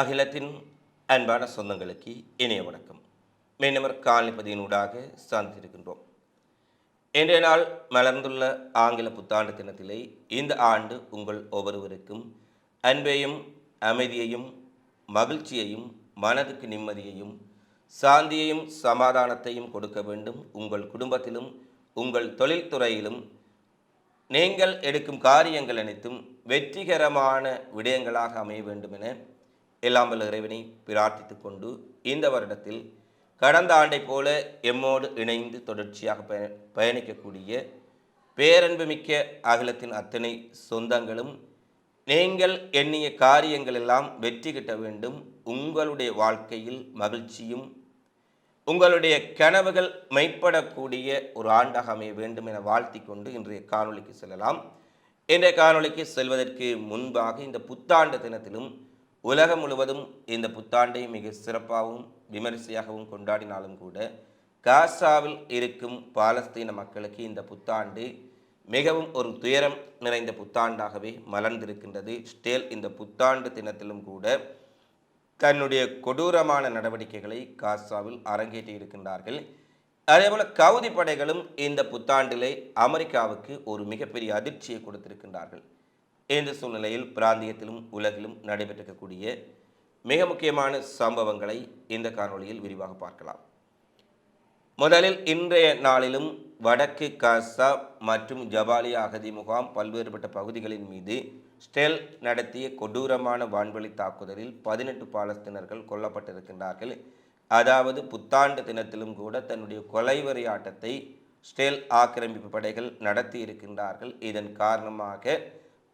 அகிலத்தின் அன்பான சொந்தங்களுக்கு இணைய வணக்கம். மீனவர் காலனிப்பதியினூடாக சார்ந்திருக்கின்றோம். இன்றைய நாள் மலர்ந்துள்ள ஆங்கில புத்தாண்டு தினத்திலே இந்த ஆண்டு உங்கள் ஒவ்வொருவருக்கும் அன்பையும் அமைதியையும் மகிழ்ச்சியையும் மனதுக்கு நிம்மதியையும் சாந்தியையும் சமாதானத்தையும் கொடுக்க வேண்டும். உங்கள் குடும்பத்திலும் உங்கள் தொழில்துறையிலும் நீங்கள் எடுக்கும் காரியங்கள் அனைத்தும் வெற்றிகரமான விடயங்களாக அமைய வேண்டும் என எல்லாம் வல்ல இறைவனை பிரார்த்தித்து கொண்டு இந்த வருடத்தில் கடந்த ஆண்டைப் போல எம்மோடு இணைந்து தொடர்ச்சியாக பய பயணிக்கக்கூடிய பேரன்புமிக்க அகிலத்தின் அத்தனை சொந்தங்களும் நீங்கள் எண்ணிய காரியங்கள் எல்லாம் வெற்றி கிட்ட வேண்டும். உங்களுடைய வாழ்க்கையில் மகிழ்ச்சியும் உங்களுடைய கனவுகள் மெய்ப்படக்கூடிய ஒரு ஆண்டாக அமைய வேண்டும் என வாழ்த்தி கொண்டு இன்றைய காணொளிக்கு செல்லலாம். இன்றைய காணொளிக்கு செல்வதற்கு முன்பாக இந்த புத்தாண்டு தினத்திலும் உலகம் முழுவதும் இந்த புத்தாண்டை மிக சிறப்பாகவும் விமரிசையாகவும் கொண்டாடினாலும் கூட காசாவில் இருக்கும் பாலஸ்தீன மக்களுக்கு இந்த புத்தாண்டு மிகவும் ஒரு துயரம் நிறைந்த புத்தாண்டாகவே மலர்ந்திருக்கின்றது. ஸ்டேல் இந்த புத்தாண்டு தினத்திலும் கூட தன்னுடைய கொடூரமான நடவடிக்கைகளை காசாவில் அரங்கேற்றி இருக்கின்றார்கள். அதேபோல் கவுதி படைகளும் இந்த புத்தாண்டிலே அமெரிக்காவுக்கு ஒரு மிகப்பெரிய அதிர்ச்சியை கொடுத்திருக்கின்றார்கள். இந்த சூழ்நிலையில் பிராந்தியத்திலும் உலகிலும் நடைபெற்றிருக்கக்கூடிய மிக முக்கியமான சம்பவங்களை இந்த காணொளியில் விரிவாக பார்க்கலாம். முதலில் இன்றைய நாளிலும் வடக்கு காசா மற்றும் ஜபாலியா அகதி முகாம் பல்வேறுபட்ட பகுதிகளின் மீது ஸ்டெல் நடத்திய கொடூரமான வான்வெளி தாக்குதலில் பதினெட்டு பாலஸ்தீனர்கள் கொல்லப்பட்டிருக்கின்றார்கள். அதாவது புத்தாண்டு தினத்திலும் கூட தன்னுடைய கொலைவரி ஆட்டத்தை ஸ்டெல் ஆக்கிரமிப்பு படைகள் நடத்தி இருக்கின்றார்கள் இதன் காரணமாக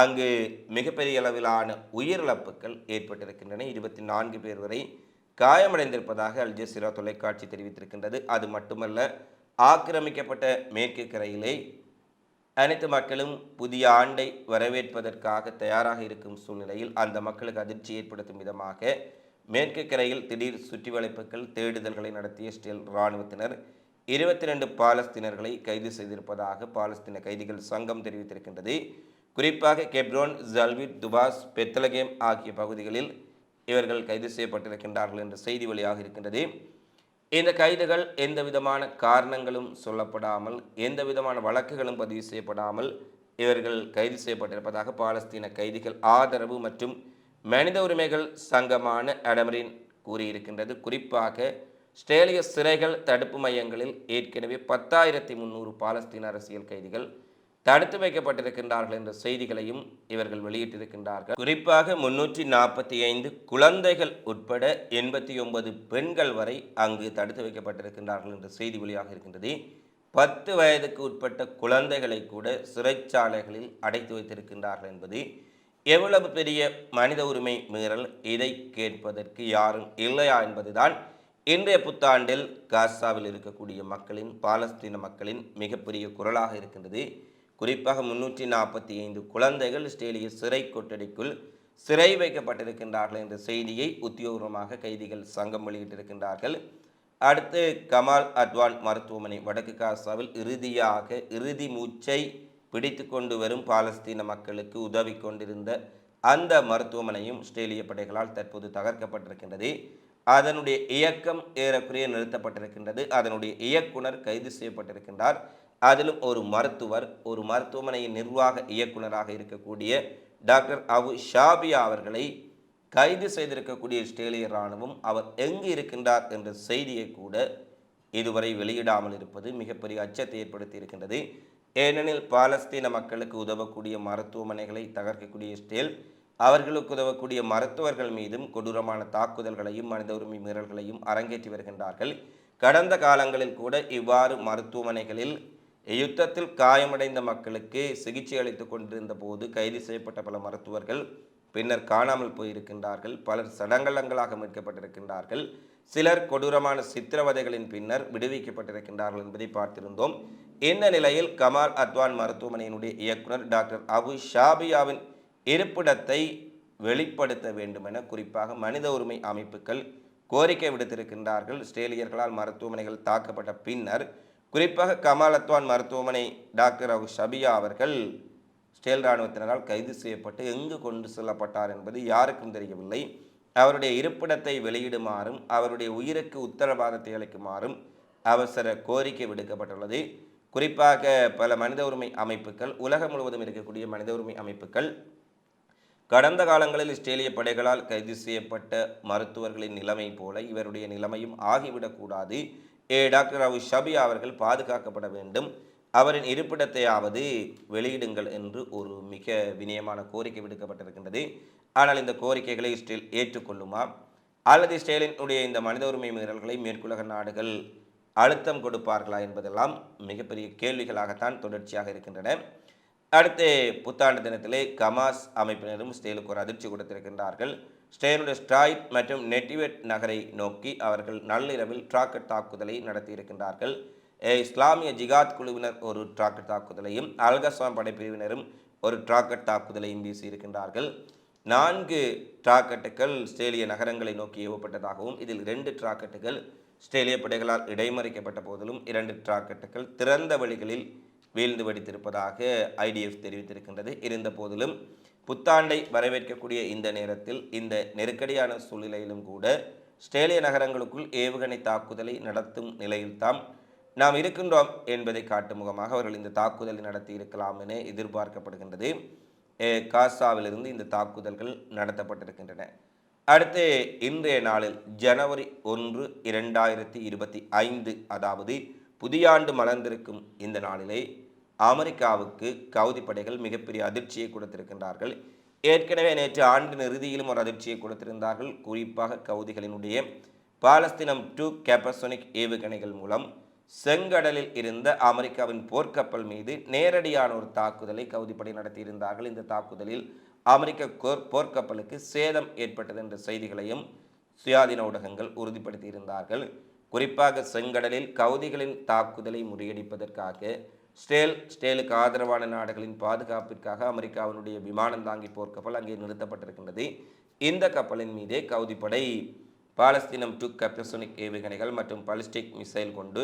அங்கு மிகப்பெரிய அளவிலான உயிரிழப்புகள் ஏற்பட்டிருக்கின்றன. இருபத்தி நான்கு பேர் வரை காயமடைந்திருப்பதாக அல் ஜசீரா தொலைக்காட்சி தெரிவித்திருக்கின்றது. அது மட்டுமல்ல ஆக்கிரமிக்கப்பட்ட மேற்கு கரையிலே அனைத்து மக்களும் புதிய ஆண்டை வரவேற்பதற்காக தயாராக இருக்கும் சூழ்நிலையில் அந்த மக்களுக்கு அதிர்ச்சி ஏற்படுத்தும் விதமாக மேற்கு கரையில் திடீர் சுற்றிவளைப்புகள் தேடுதல்களை நடத்திய ஸ்டெல் இராணுவத்தினர் இருபத்தி ரெண்டு பாலஸ்தீனர்களை கைது செய்திருப்பதாக பாலஸ்தீன கைதிகள் சங்கம் தெரிவித்திருக்கின்றது. குறிப்பாக கெப்ரோன் ஜல்விட் துபாஸ் பெத்தலகேம் ஆகிய பகுதிகளில் இவர்கள் கைது செய்யப்பட்டிருக்கின்றார்கள் என்ற செய்தி வழியாக இருக்கின்றது. இந்த கைதுகள் எந்த விதமான காரணங்களும் சொல்லப்படாமல் எந்த விதமான வழக்குகளும் பதிவு செய்யப்படாமல் இவர்கள் கைது செய்யப்பட்டிருப்பதாக பாலஸ்தீன கைதிகள் ஆதரவு மற்றும் மனித உரிமைகள் சங்கமான அடமரின் கூறியிருக்கின்றது. குறிப்பாக ஸ்டேலிய சிறைகள் தடுப்பு மையங்களில் ஏற்கனவே பத்தாயிரத்தி முந்நூறு பாலஸ்தீன அரசியல் கைதிகள் தடுத்து வைக்கப்பட்டிருக்கின்றார்கள் என்ற செய்திகளையும் இவர்கள் வெளியிட்டிருக்கின்றார்கள். குறிப்பாக முன்னூற்றி நாற்பத்தி ஐந்து குழந்தைகள் உட்பட எண்பத்தி ஒன்பது பெண்கள் வரை அங்கு தடுத்து வைக்கப்பட்டிருக்கின்றார்கள் என்ற செய்தி வெளியாக இருக்கின்றது. பத்து வயதுக்கு உட்பட்ட குழந்தைகளை கூட சிறைச்சாலைகளில் அடைத்து வைத்திருக்கின்றார்கள் என்பது எவ்வளவு பெரிய மனித உரிமை மீறல்? இதை கேட்பதற்கு யாரும் இல்லையா என்பதுதான் இன்றைய புத்தாண்டில் காசாவில் இருக்கக்கூடிய மக்களின் பாலஸ்தீன மக்களின் மிகப்பெரிய குரலாக இருக்கின்றது. குறிப்பாக முன்னூற்றி நாற்பத்தி ஐந்து குழந்தைகள் இஸ்ரேலிய சிறை கொட்டடிக்குள் சிறை வைக்கப்பட்டிருக்கின்றார்கள் என்ற செய்தியை உத்தியோகமாக கைதிகள் சங்கம் வெளியிட்டிருக்கின்றார்கள். அடுத்து கமால் அத்வான் மருத்துவமனை வடக்கு காசாவில் இறுதியாக இறுதி மூச்சை பிடித்து கொண்டு வரும் பாலஸ்தீன மக்களுக்கு உதவி கொண்டிருந்த அந்த மருத்துவமனையும் ஆஸ்திரேலிய படைகளால் தற்போது தகர்க்கப்பட்டிருக்கின்றது. அதனுடைய இயக்கம் ஏறக்குறைய நிறுத்தப்பட்டிருக்கின்றது. அதனுடைய இயக்குனர் கைது செய்யப்பட்டிருக்கின்றார். அதிலும் ஒரு மருத்துவர் ஒரு மருத்துவமனையின் நிர்வாக இயக்குனராக இருக்கக்கூடிய டாக்டர் அபு ஷாபியா அவர்களை கைது செய்திருக்கக்கூடிய இஸ்ரேலிய இராணுவம் அவர் எங்கு இருக்கின்றார் என்ற செய்தியை கூட இதுவரை வெளியிடாமல் இருப்பது மிகப்பெரிய அச்சத்தை ஏற்படுத்தி இருக்கின்றது ஏனெனில் பாலஸ்தீன மக்களுக்கு உதவக்கூடிய மருத்துவமனைகளை தகர்க்கக்கூடிய இஸ்ரேல் அவர்களுக்கு உதவக்கூடிய மருத்துவர்கள் மீதும் கொடூரமான தாக்குதல்களையும் மனித உரிமை மீறல்களையும் அரங்கேற்றி வருகின்றார்கள். கடந்த காலங்களில் கூட இவ்வாறு மருத்துவமனைகளில் யுத்தத்தில் காயமடைந்த மக்களுக்கு சிகிச்சை அளித்து கொண்டிருந்த போது கைது செய்யப்பட்ட பல மருத்துவர்கள் பின்னர் காணாமல் போயிருக்கின்றார்கள். பலர் சடங்கலங்களாக மீட்கப்பட்டிருக்கின்றார்கள். சிலர் கொடூரமான சித்திரவதைகளின் பின்னர் விடுவிக்கப்பட்டிருக்கின்றார்கள் என்பதை பார்த்திருந்தோம். இந்த நிலையில் கமால் அத்வான் மருத்துவமனையினுடைய இயக்குனர் டாக்டர் அபு ஷாபியாவின் இருப்பிடத்தை வெளிப்படுத்த வேண்டும் என குறிப்பாக மனித உரிமை அமைப்புகள் கோரிக்கை விடுத்திருக்கின்றார்கள். இஸ்ரேலியர்களால் மருத்துவமனைகள் தாக்கப்பட்ட பின்னர் குறிப்பாக கமாலத்வான் மருத்துவமனை டாக்டர் அவு ஷபியா அவர்கள் ஸ்டேல் இராணுவத்தினரால் கைது செய்யப்பட்டு எங்கு கொண்டு செல்லப்பட்டார் என்பது யாருக்கும் தெரியவில்லை. அவருடைய இருப்பிடத்தை வெளியிடுமாறும் அவருடைய உயிருக்கு உத்தரவாதத்தை அளிக்குமாறும் அவசர கோரிக்கை விடுக்கப்பட்டுள்ளது. குறிப்பாக பல மனித உரிமை அமைப்புகள் உலகம் முழுவதும் இருக்கக்கூடிய மனித உரிமை அமைப்புகள் கடந்த காலங்களில் இஸ்ரேலிய படைகளால் கைது செய்யப்பட்ட மருத்துவர்களின் நிலைமை போல இவருடைய நிலைமையும் ஆகிவிடக்கூடாது. ஏ டாக்டர் அவு ஷபியா அவர்கள் பாதுகாக்கப்பட வேண்டும். அவரின் இருப்பிடத்தையாவது வெளியிடுங்கள் என்று ஒரு மிக வினயமான கோரிக்கை விடுக்கப்பட்டிருக்கின்றது. ஆனால் இந்த கோரிக்கைகளை இஸ்ரேல் ஏற்றுக்கொள்ளுமா? அல்லது இஸ்ரேலினுடைய இந்த மனித உரிமை மீறல்களை மேற்குலக நாடுகள் அழுத்தம் கொடுப்பார்களா என்பதெல்லாம் மிகப்பெரிய கேள்விகளாகத்தான் தொடர்ச்சியாக இருக்கின்றன. அடுத்து புத்தாண்டு தினத்திலே கமாஸ் அமைப்பினரும் ஸ்டேலுக்கு ஒரு அதிர்ச்சி கொடுத்திருக்கின்றார்கள். ஸ்டேனுடைய ஸ்டாய்ட் மற்றும் நெட்டிவெட் நகரை நோக்கி அவர்கள் நள்ளிரவில் டிராக்கெட் தாக்குதலை நடத்தியிருக்கின்றார்கள். இஸ்லாமிய ஜிகாத் குழுவினர் ஒரு டிராக்கெட் தாக்குதலையும் அல்கஸ்வாம் படைப்பிரிவினரும் ஒரு டிராக்கெட் தாக்குதலையும் வீசியிருக்கின்றார்கள். நான்கு டிராக்கெட்டுகள் ஸ்ட்ரேலிய நகரங்களை நோக்கி ஏவப்பட்டதாகவும் இதில் இரண்டு டிராக்கெட்டுகள் ஸ்ட்ரேலிய படைகளால் இடைமறிக்கப்பட்ட போதிலும் இரண்டு டிராக்கெட்டுகள் திறந்த வழிகளில் வீழ்ந்து வெடித்திருப்பதாக ஐடிஎஃப் தெரிவித்திருக்கின்றது. இருந்த போதிலும் புத்தாண்டை வரவேற்கக்கூடிய இந்த நேரத்தில் இந்த நெருக்கடியான சூழ்நிலையிலும் கூட ஸ்ட்ரேலிய நகரங்களுக்குள் ஏவுகணை தாக்குதலை நடத்தும் நிலையில்தான் நாம் இருக்கின்றோம் என்பதை காட்டும் முகமாக அவர்கள் இந்த தாக்குதலை நடத்தி இருக்கலாம் என எதிர்பார்க்கப்படுகின்றது. காசாவிலிருந்து இந்த தாக்குதல்கள் நடத்தப்பட்டிருக்கின்றன. அடுத்து இன்றைய நாளில் ஜனவரி ஒன்று இரண்டாயிரத்தி இருபத்தி ஐந்து அதாவது புதியாண்டு மலர்ந்திருக்கும் இந்த நாளிலே அமெரிக்காவுக்கு கவுதி படைகள் மிகப்பெரிய அதிர்ச்சியை கொடுத்திருக்கின்றார்கள். ஏற்கனவே நேற்று ஆண்டின் இறுதியிலும் ஒரு அதிர்ச்சியை கொடுத்திருந்தார்கள். குறிப்பாக கவுதிகளினுடைய பாலஸ்தீனம் டூ கேப்பசோனிக் ஏவுகணைகள் மூலம் செங்கடலில் இருந்த அமெரிக்காவின் போர்க்கப்பல் மீது நேரடியான ஒரு தாக்குதலை கவுதிப்படை நடத்தியிருந்தார்கள். இந்த தாக்குதலில் அமெரிக்க கோர் போர்க்கப்பலுக்கு சேதம் ஏற்பட்டது என்ற செய்திகளையும் சுயாதீன ஊடகங்கள் உறுதிப்படுத்தியிருந்தார்கள். குறிப்பாக செங்கடலில் கவுதிகளின் தாக்குதலை முறியடிப்பதற்காக ஸ்டேல் ஸ்டேலுக்கு ஆதரவான நாடுகளின் பாதுகாப்பிற்காக அமெரிக்காவினுடைய விமானம் தாங்கி போர்க்கப்பல் அங்கே நிறுத்தப்பட்டிருக்கின்றது. இந்த கப்பலின் மீதே கவுதிப்படை பாலஸ்தீனம் டு கெப்டசோனிக் ஏவுகணைகள் மற்றும் பாலிஸ்டிக் மிசைல் கொண்டு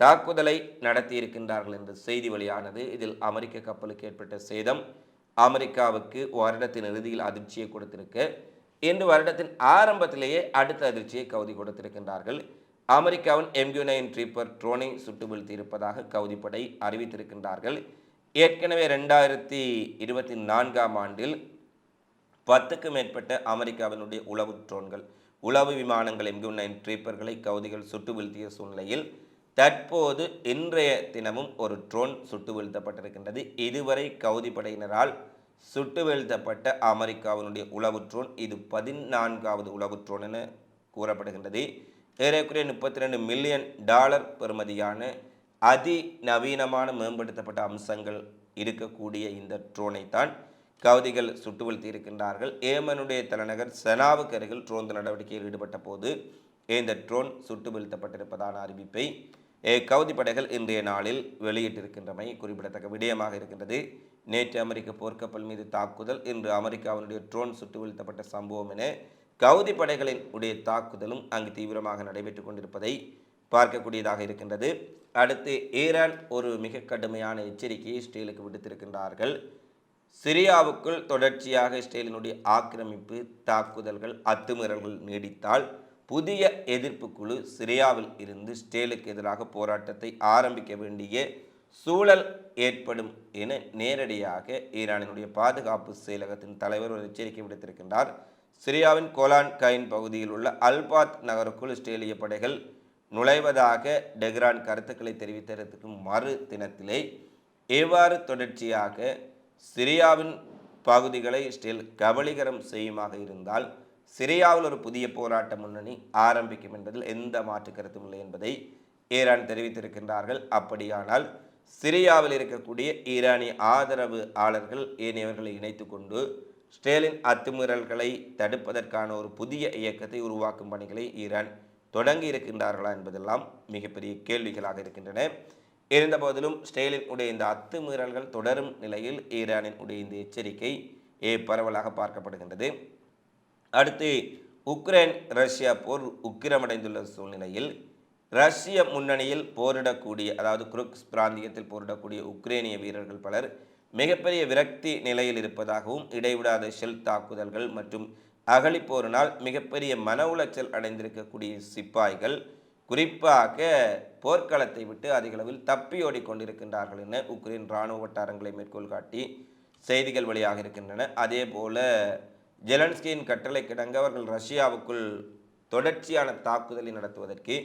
தாக்குதலை நடத்தியிருக்கின்றார்கள் என்ற செய்தி வெளியானது. இதில் அமெரிக்க கப்பலுக்கு ஏற்பட்ட சேதம் அமெரிக்காவுக்கு வருடத்தின் இறுதியில் அதிர்ச்சியை கொடுத்திருக்கு. இன்று வருடத்தின் ஆரம்பத்திலேயே அடுத்த அதிர்ச்சியை கவுதி கொடுத்திருக்கின்றார்கள். அமெரிக்காவின் எம்கியூ நைன் ட்ரீப்பர் ட்ரோனை சுட்டு வீழ்த்தியிருப்பதாக கவுதிப்படை அறிவித்திருக்கின்றார்கள். ஏற்கனவே ரெண்டாயிரத்தி இருபத்தி நான்காம் ஆண்டில் பத்துக்கும் மேற்பட்ட அமெரிக்காவினுடைய உளவு ட்ரோன்கள் உளவு விமானங்கள் எம்கியூ நைன் ட்ரீப்பர்களை கவுதிகள் சுட்டு வீழ்த்திய சூழ்நிலையில் தற்போது இன்றைய தினமும் ஒரு ட்ரோன் சுட்டு வீழ்த்தப்பட்டிருக்கின்றது. இதுவரை கவுதி படையினரால் சுட்டு வீழ்த்தப்பட்ட அமெரிக்காவினுடைய உளவு ட்ரோன் இது பதினான்காவது உளவு ட்ரோன் என கூறப்படுகின்றது. ஏறக்குறைய முப்பத்தி ரெண்டு மில்லியன் டாலர் பெறுமதியான அதிநவீனமான மேம்படுத்தப்பட்ட அம்சங்கள் இருக்கக்கூடிய இந்த ட்ரோனை தான் கவுதிகள் சுட்டுவழ்த்தி இருக்கின்றார்கள். ஏமனுடைய தலைநகர் செனாவுக்கு அருகில் ட்ரோன் நடவடிக்கையில் ஈடுபட்ட போது இந்த ட்ரோன் சுட்டு வீழ்த்தப்பட்டிருப்பதான அறிவிப்பை கவுதி படைகள் இன்றைய நாளில் வெளியிட்டிருக்கின்றமை குறிப்பிடத்தக்க விடயமாக இருக்கின்றது. நேற்று அமெரிக்க போர்க்கப்பல் மீது தாக்குதல் இன்று அமெரிக்காவினுடைய ட்ரோன் சுட்டு வீழ்த்தப்பட்ட சம்பவம் என கவுதி படைகளின் உடைய தாக்குதலும் அங்கு தீவிரமாக நடைபெற்று கொண்டிருப்பதை பார்க்கக்கூடியதாக இருக்கின்றது. அடுத்து ஈரான் ஒரு மிக கடுமையான எச்சரிக்கையை இஸ்ரேலுக்கு விடுத்திருக்கின்றார்கள். சிரியாவுக்குள் தொடர்ச்சியாக இஸ்ரேலினுடைய ஆக்கிரமிப்பு தாக்குதல்கள் அத்துமீறல்கள் நீடித்தால் புதிய எதிர்ப்பு குழு சிரியாவில் இருந்து ஸ்டேலுக்கு எதிராக போராட்டத்தை ஆரம்பிக்க வேண்டிய சூழல் ஏற்படும் என நேரடியாக ஈரானினுடைய பாதுகாப்பு செயலகத்தின் தலைவர் ஒரு எச்சரிக்கை விடுத்திருக்கின்றார். சிரியாவின் கோலான் கைன் பகுதியில் உள்ள அல்பாத் நகருக்குள் இஸ்ரேலிய படைகள் நுழைவதாக டெஹ்ரான் கருத்துக்களை தெரிவித்ததற்கு மறு தினத்திலே எவ்வாறு தொடர்ச்சியாக சிரியாவின் பகுதிகளை இஸ்ரேல் கபலீகரம் செய்யுமாக இருந்தால் சிரியாவில் ஒரு புதிய போராட்ட முன்னணி ஆரம்பிக்கும் என்பதில் எந்த மாற்று கருத்தும் இல்லை என்பதை ஈரான் தெரிவித்திருக்கின்றார்கள். அப்படியானால் சிரியாவில் இருக்கக்கூடிய ஈரானிய ஆதரவு ஆளர்கள் ஏனையவர்களை இணைத்து கொண்டு ஸ்டேலின் அத்துமீறல்களை தடுப்பதற்கான ஒரு புதிய இயக்கத்தை உருவாக்கும் பணிகளை ஈரான் தொடங்கி இருக்கின்றார்களா என்பதெல்லாம் மிகப்பெரிய கேள்விகளாக இருக்கின்றன. இருந்தபோதிலும் ஸ்டேலின் உடைய இந்த அத்துமீறல்கள் தொடரும் நிலையில் ஈரானின் உடைய இந்த எச்சரிக்கை ஏ பரவலாக பார்க்கப்படுகின்றது. அடுத்து உக்ரைன் ரஷ்யா போர் உக்கிரமடைந்துள்ள சூழ்நிலையில் ரஷ்ய முன்னணியில் போரிடக்கூடிய அதாவது குருக்ஸ் பிராந்தியத்தில் போரிடக்கூடிய உக்ரைனிய வீரர்கள் பலர் மிகப்பெரிய விரக்தி நிலையில் இருப்பதாகவும் இடைவிடாத ஷெல் தாக்குதல்கள் மற்றும் அகழிப்போரினால் மிகப்பெரிய மன உளைச்சல் அடைந்திருக்கக்கூடிய சிப்பாய்கள் குறிப்பாக போர்க்களத்தை விட்டு அதிகளவில் தப்பியோடி கொண்டிருக்கின்றார்கள் என உக்ரைன் இராணுவ வட்டாரங்களை மேற்கோள் காட்டி செய்திகள் வெளியாக இருக்கின்றன. அதே போல ஜெலன்ஸ்கியின் கட்டளை கிடங்க அவர்கள் ரஷ்யாவுக்குள் தொடர்ச்சியான தாக்குதலை நடத்துவதற்கு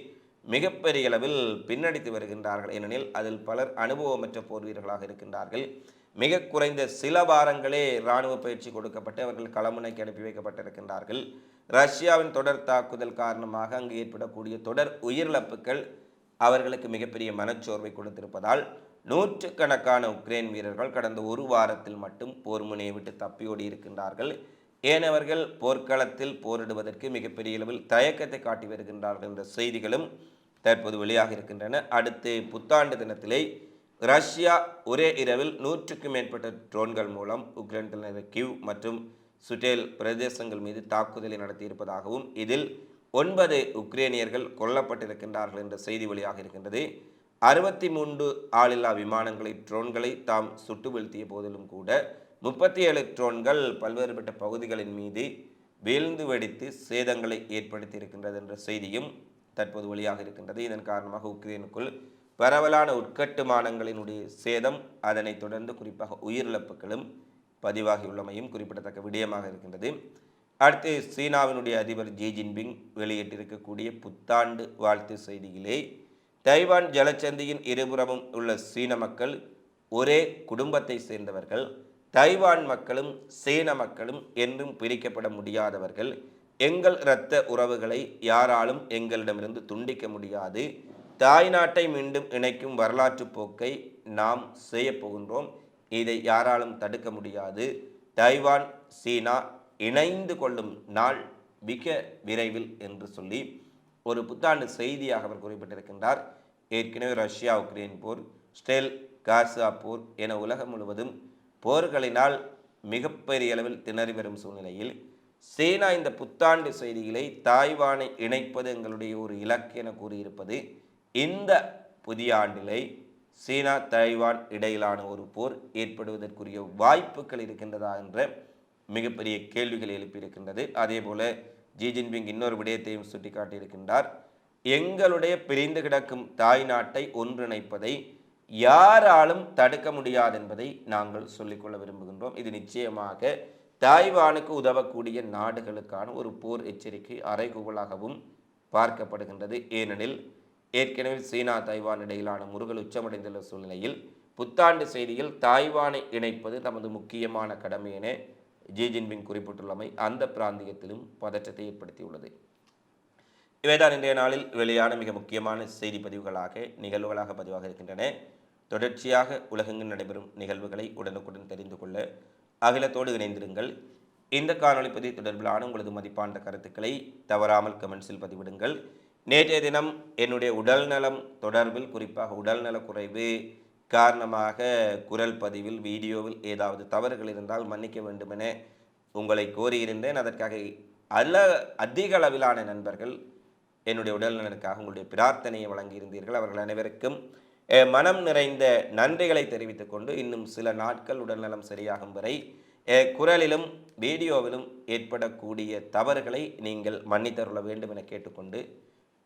மிகப்பெரிய அளவில் பின்னடித்து வருகின்றார்கள். ஏனெனில் அதில் பலர் அனுபவமற்ற போர் வீரர்களாக இருக்கின்றார்கள். மிக குறைந்த சில வாரங்களே இராணுவ பயிற்சி கொடுக்கப்பட்டு அவர்கள் களமுனைக்கு அனுப்பி வைக்கப்பட்டிருக்கின்றார்கள். ரஷ்யாவின் தொடர் தாக்குதல் காரணமாக அங்கு ஏற்படக்கூடிய தொடர் உயிரிழப்புகள் அவர்களுக்கு மிகப்பெரிய மனச்சோர்வை கொடுத்திருப்பதால் நூற்றுக்கணக்கான உக்ரைன் வீரர்கள் கடந்த ஒரு வாரத்தில் மட்டும் போர் முனையை விட்டு தப்பியோடி இருக்கின்றார்கள். ஏனவர்கள் போர்க்களத்தில் போரிடுவதற்கு மிகப்பெரிய அளவில் தயக்கத்தை காட்டி வருகின்றார்கள் என்ற செய்திகளும் தற்போது வெளியாக இருக்கின்றன. அடுத்து புத்தாண்டு தினத்திலே ரஷ்யா ஒரே இரவில் நூற்றுக்கும் மேற்பட்ட ட்ரோன்கள் மூலம் உக்ரைன் தலைநகர் கிவ் மற்றும் சுட்டேல் பிரதேசங்கள் மீது தாக்குதலை நடத்தியிருப்பதாகவும் இதில் ஒன்பது உக்ரேனியர்கள் கொல்லப்பட்டிருக்கின்றார்கள் என்ற செய்தி வெளியாக இருக்கின்றது. அறுபத்தி மூன்று ஆளில்லா விமானங்களை ட்ரோன்களை தாம் சுட்டு வீழ்த்திய போதிலும் கூட முப்பத்தி ஏழு ட்ரோன்கள் பல்வேறுபட்ட பகுதிகளின் மீது வீழ்ந்து வெடித்து சேதங்களை ஏற்படுத்தி இருக்கின்றது என்ற செய்தியும் தற்போது வெளியாக இருக்கின்றது. இதன் காரணமாக உக்ரைனுக்குள் பரவலான உட்கட்டுமானங்களினுடைய சேதம் அதனைத் தொடர்ந்து குறிப்பாக உயிரிழப்புகளும் பதிவாகியுள்ளமையும் குறிப்பிடத்தக்க விடயமாக இருக்கின்றது. அடுத்து சீனாவினுடைய அதிபர் ஜி ஜின்பிங் வெளியிட்டிருக்கக்கூடிய புத்தாண்டு வாழ்த்து செய்தியிலே தைவான் ஜலச்சந்தியின் இருபுறமும் உள்ள சீன மக்கள் ஒரே குடும்பத்தை சேர்ந்தவர்கள் தைவான் மக்களும் சீன மக்களும் என்றும் பிரிக்கப்பட முடியாதவர்கள். எங்கள் இரத்த உறவுகளை யாராலும் எங்களிடமிருந்து துண்டிக்க முடியாது. தாய்நாட்டை மீண்டும் இணைக்கும் வரலாற்று போக்கை நாம் செய்யப்போகின்றோம் இதை யாராலும் தடுக்க முடியாது. தைவான் சீனா இணைந்து கொள்ளும் நாள் மிக விரைவில் என்று சொல்லி ஒரு புத்தாண்டு செய்தியாக அவர் குறிப்பிட்டிருக்கின்றார். ஏற்கனவே ரஷ்யா உக்ரைன் போர் ஸ்டெல் காசா போர் என உலகம் முழுவதும் போர்களினால் மிகப்பெரிய அளவில் திணறி வரும் சூழ்நிலையில் சீனா இந்த புத்தாண்டு செய்திகளை தாய்வானை இணைப்பது எங்களுடைய ஒரு இலக்கு என கூறியிருப்பது இந்த புதிய ஆண்டிலே சீனா தைவான் இடையிலான ஒரு போர் ஏற்படுவதற்குரிய வாய்ப்புகள் இருக்கின்றதா என்ற மிகப்பெரிய கேள்விகள் எழுப்பியிருக்கின்றது. அதே போல ஜி ஜின்பிங் இன்னொரு விடயத்தையும் சுட்டிக்காட்டியிருக்கின்றார். எங்களுடைய பிரிந்து கிடக்கும் தாய் நாட்டை ஒன்றிணைப்பதை யாராலும் தடுக்க முடியாது என்பதை நாங்கள் சொல்லிக்கொள்ள விரும்புகின்றோம். இது நிச்சயமாக தாய்வானுக்கு உதவக்கூடிய நாடுகளுக்கான ஒரு போர் எச்சரிக்கை அறைகூவலாகவும் பார்க்கப்படுகின்றது. ஏனெனில் ஏற்கனவே சீனா தைவான் இடையிலான முருகல் உச்சமடைந்துள்ள சூழ்நிலையில் புத்தாண்டு செய்தியில் தாய்வானை இணைப்பது தமது முக்கியமான கடமை என ஜி ஜின்பிங் குறிப்பிட்டுள்ளமை அந்த பிராந்தியத்திலும் பதற்றத்தை ஏற்படுத்தியுள்ளது. இவைதான் இன்றைய நாளில் வெளியான மிக முக்கியமான செய்தி பதிவுகளாக நிகழ்வுகளாக பதிவாக இருக்கின்றன. தொடர்ச்சியாக உலகெங்கு நடைபெறும் நிகழ்வுகளை உடனுக்குடன் தெரிந்து கொள்ள அகிலத்தோடு இணைந்திருங்கள். இந்த காணொலி பதிவு தொடர்பிலான உங்களது மதிப்பான கருத்துக்களை தவறாமல் கமெண்ட்ஸில் பதிவிடுங்கள். நேற்றைய தினம் என்னுடைய உடல் நலம் தொடர்பில் குறிப்பாக உடல்நல குறைவு காரணமாக குரல் பதிவில் வீடியோவில் ஏதாவது தவறுகள் இருந்தால் மன்னிக்க வேண்டுமென உங்களை கோரியிருந்தேன். அதற்காக அல்ல அதிக அளவிலான நண்பர்கள் என்னுடைய உடல்நலனுக்காக உங்களுடைய பிரார்த்தனையை வழங்கியிருந்தீர்கள். அவர்கள் அனைவருக்கும் மனம் நிறைந்த நன்றிகளை தெரிவித்துக் கொண்டு இன்னும் சில நாட்கள் உடல்நலம் சரியாகும் வரை குரலிலும் வீடியோவிலும் ஏற்படக்கூடிய தவறுகளை நீங்கள் மன்னித்தருள வேண்டும் என கேட்டுக்கொண்டு